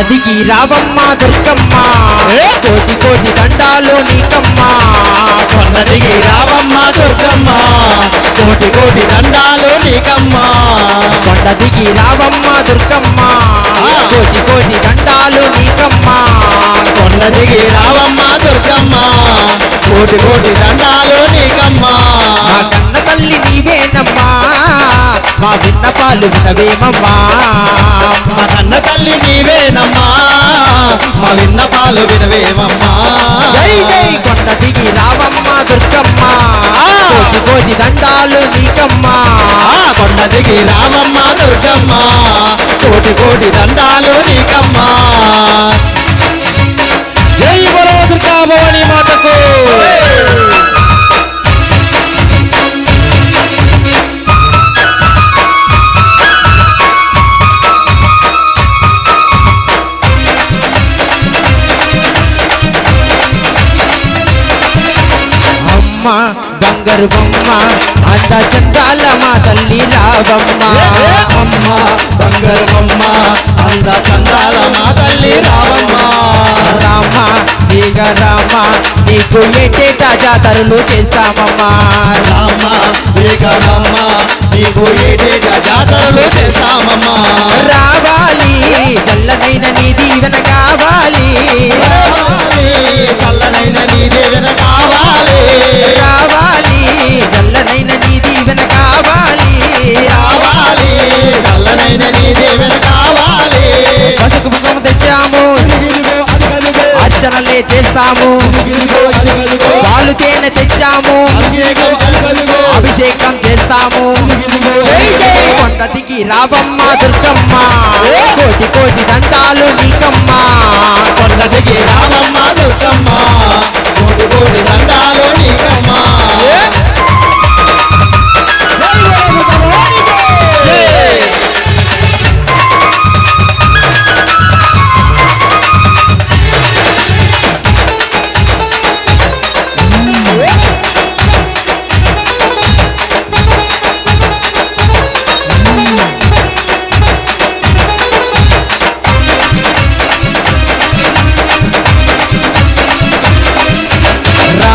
దిగి రావమ్మ దుర్గమ్మ. కోటి కోటి దండాలు నీకమ్మ. దిగి రావమ్మ దుర్గమ్మ. కోటి కోటి దండాలు నీకమ్మ. కొండ దిగి రావమ్మ దుర్గమ్మ. కోటి కోటి దండాలు నీకమ్మ. కొండ దిగి రావమ్మ దుర్గమ్మ. కోటి కోటి దండాలు నీకమ్మ. మా కన్న తల్లి నీవేనమ్మా. మా విన్నపాలు వినవేమమ్మా. మా కన్న తల్లి నీవేనమ్మా. మా విన్నపాలు వినవేమమ్మా. జై జై కొండ దిగి రావమ్మ దుర్గమ్మ. కోటి కోటి దండాలు నీకమ్మా. కొండ దిగి రావమ్మ దుర్గమ్మ. కోటి కోటి బంగారు బొమ్మ అంత చందాల మా తల్లి రావమ్మ అమ్మ బంగారు బొమ్మ అంద చందాల మా తల్లి రావమ్మ రామ నీగ రామ నీకు ఏటేటా జాతరలు చేస్తామమ్మా రామ వేగరమ్మ నీకు ఏటేట జాతరలు చేస్తామమ్మా అర్చనలే చేస్తాము. పాలు తెచ్చాము. అభిషేకం చేస్తాము. కొండదికి రాబమ్మ దుర్గమ్మ. కోటి కోటి దండాలు నీకమ్మ. కొండదికి దిగి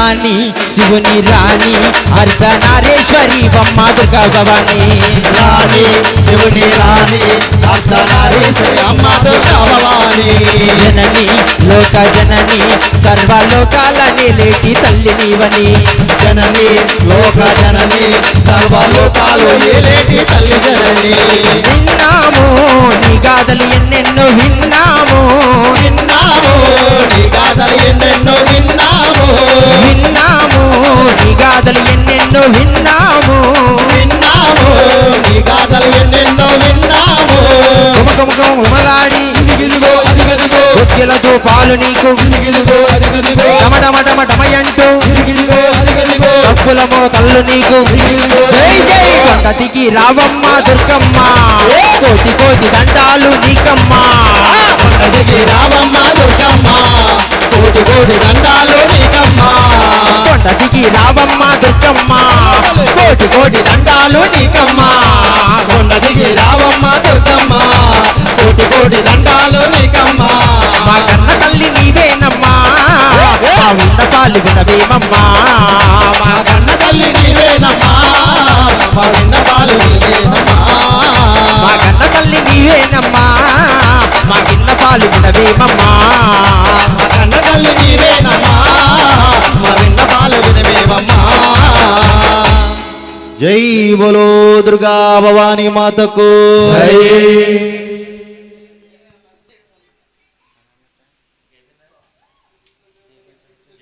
రాణి శివుని రాణి అర్ధనారేశ్వరి బొమ్మ దుర్గా భవాని. రాణి శివుని రాణి అర్ధనారీశ్వరి అమ్మ దుర్గా భవాని. జనని లోక జనని సర్వలోకాల నేలేటి తల్లి నీవని. జనని లోక జనని సర్వలోకాలు ఏలేటి తల్లి జనని. విన్నాము నీ ఎన్నెన్నో విన్నాము. విన్నాము. నీ గాథలు ఎన్నెన్నో విన్నాము. గుమగుమగం ఉమలాడి ఇదిగిదిగో అదిగదిగో ఉద్యలతో పాలు నీకు. ఇదిగిదిగో అదిగదిగో. డమడమడమడమయంటూ ఇదిగిదిగో అదిగదిగో తప్పులమో కళ్ళు నీకు. జై జై కొండ దిగి రావమ్మ దుర్గమ్మ. కోటి కోటి దండాలు నీకమ్మ. కొండ దిగి రావమ్మ దుర్గమ్మ. కోటి కోటి దండాలు నీకమ్మ. కొండ దిగి రావమ్మ దుర్గమ్మ. కోటి కోటి దండాలు నీకమ్మ. కొండ దిగి రావమ్మ దుర్గమ్మ. కోటి కోటి దండాలు నీకమ్మ. మా కన్న తల్లి నీవేనమ్మా. మా విన్నపాలు వినవేమమ్మా. మా కన్న తల్లి నీవేనమ్మా. మా విన్నపాలు జై బలో దుర్గా భవానీ మాతకు. జై